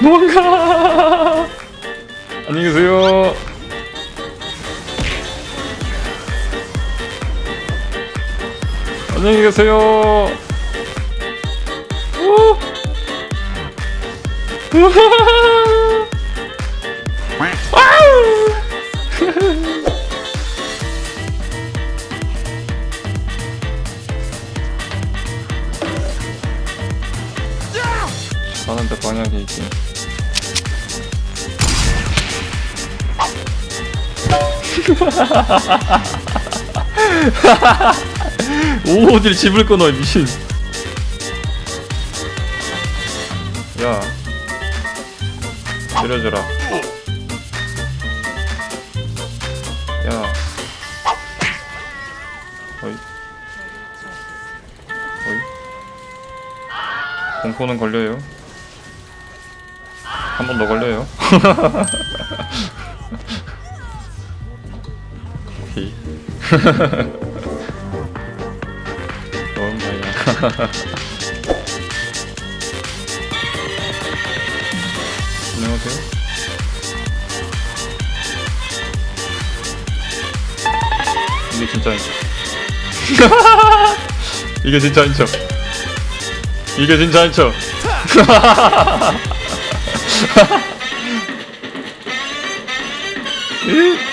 도망가. 안녕히 계세요. 안녕히 계세요. 아우. 가는데 방향이 있긴. 오, 어딜 집을 끊어, 미친. 야. 내려줘라. 야. 어이. 어이. 공포는 걸려요. 한 번 더 걸려요. 오케이. 너무 많이야. 안녕하세요. 이게 진짜인 척. 이게 진짜인 척. 이게 진짜인 척. 오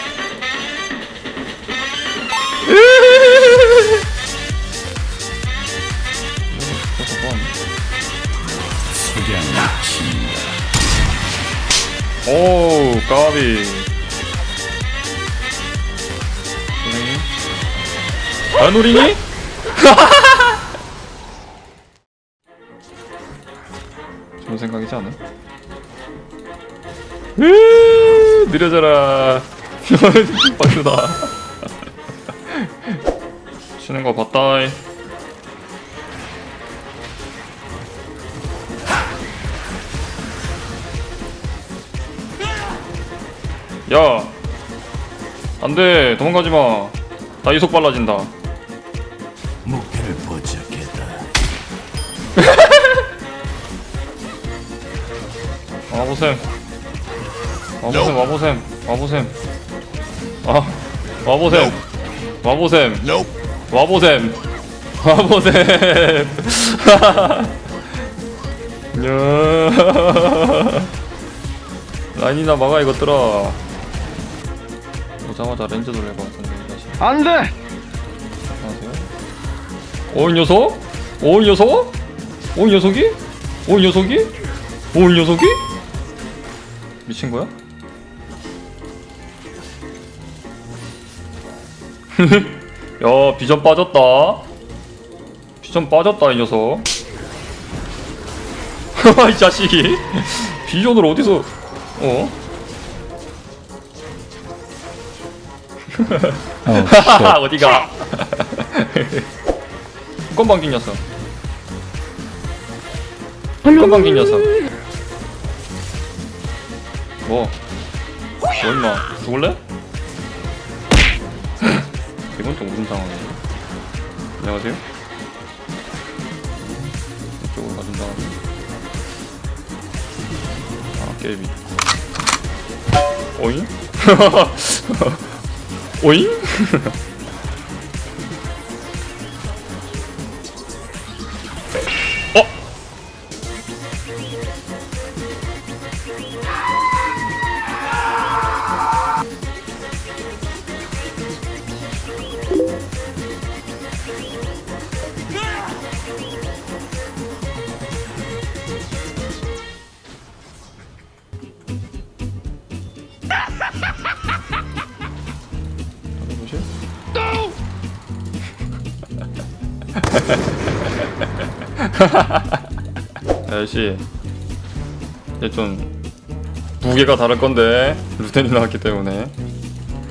까비 선생님 안 노리니? 좋은 생각이지 않아? 으 느려져라. 박수다. 치는 거 봤다 야 안돼. 도망가지 마 나 이속 빨라진다. 목표를 포착했다. 와보셈. 와보셈 와보셈 와보셈. 아 와보셈. 와보셈. 와보셈. 와보셈. 야. 라인이나 막아 이것들아 오자마자 렌즈 돌릴 것 같은데 이 자식 안돼 안녕하세요 오이 녀석? 오이 녀석? 오이 녀석이? 오이 녀석이? 오이 녀석이? 미친 거야? 야 비전 빠졌다 비전 빠졌다 이 녀석 이 자식이 비전을 어디서 어? 어디가? 건방진 녀석. 건방진 녀석. 뭐? 뭐 임마 죽을래? 이건 좀 무슨 상황이야? 안녕하세요? 이쪽으로 가준 다음에 아 게임이. 오잉? 오 아저씨 이제 좀 무게가 다를 건데 루텐이 나왔기 때문에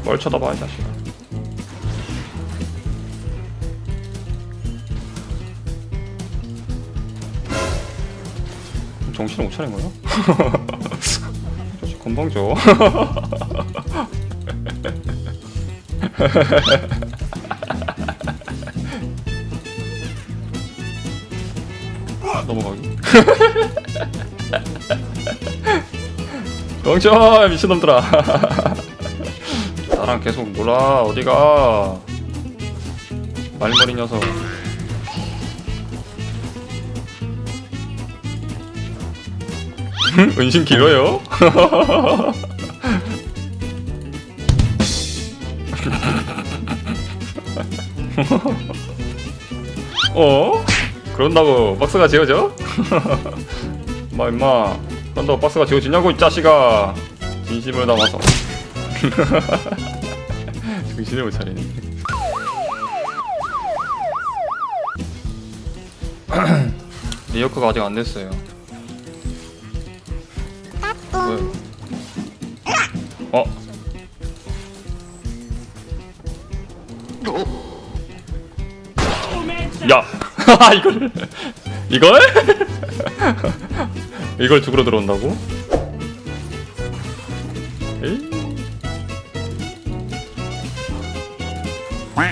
뭘 쳐다봐 이 자식아 정신을 못 차린 거야? 건방져 넘어가기. 멍청 미친놈들아. 나랑 계속 놀아 어디가? 말머리 녀석. 은신 길어요? 어? 그런다고 박스가 지어져? 마 임마 그런다고 박스가 지어지냐고 이 자식아 진심을 담아서 정신을 못 차리네 리어크가 아직 안 됐어요 왜? 어? 야! 이걸 이걸? 이걸 죽으러 들어온다고? 에이.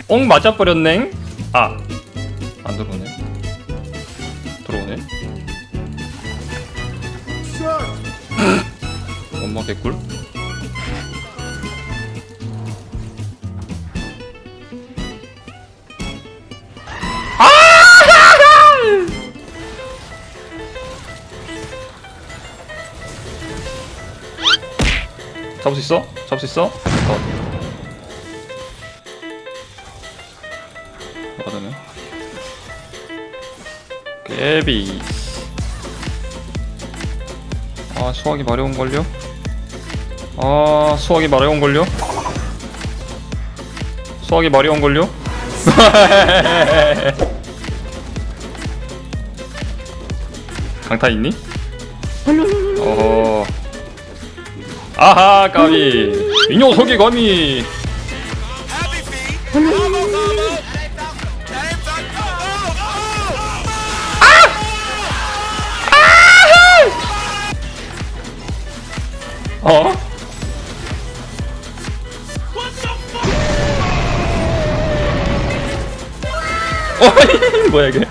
엉 맞아버렸네? 아! 안 들어오네 들어오네 엄마 개꿀? 잡을 수 있어? 잡을 수 있어? 어. 맞네. 깨비. 아 수학이 마려운 걸요? 아 수학이 마려운 걸요? 수학이 마려운 걸요? 강타 있니? 어허. 아하 까비. 이 녀석이. 감히 어? 어 뭐야 이게?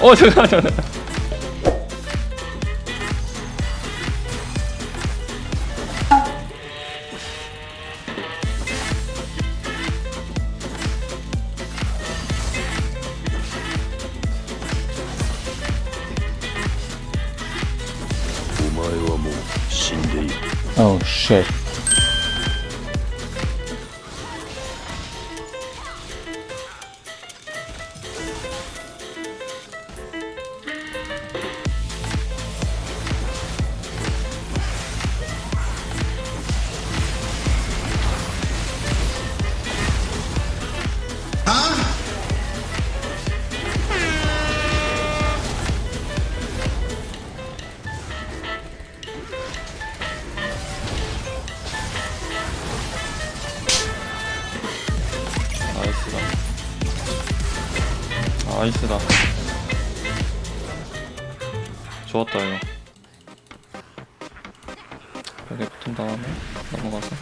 어 잠깐만 잠깐만 6. 나이스다. 좋았다 이거. 벽에 붙은 다음에 넘어가서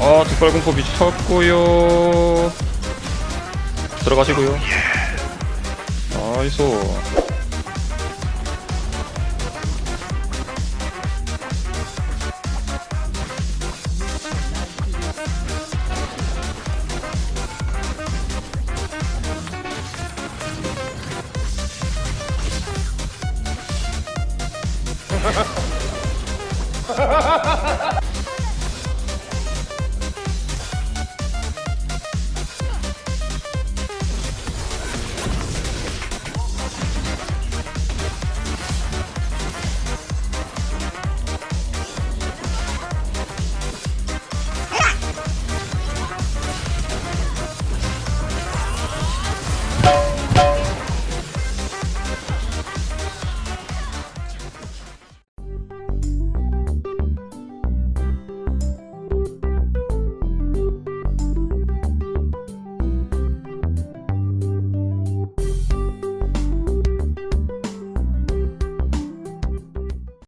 아 뒷발공포 미쳤고요. 들어가시고요. 나이스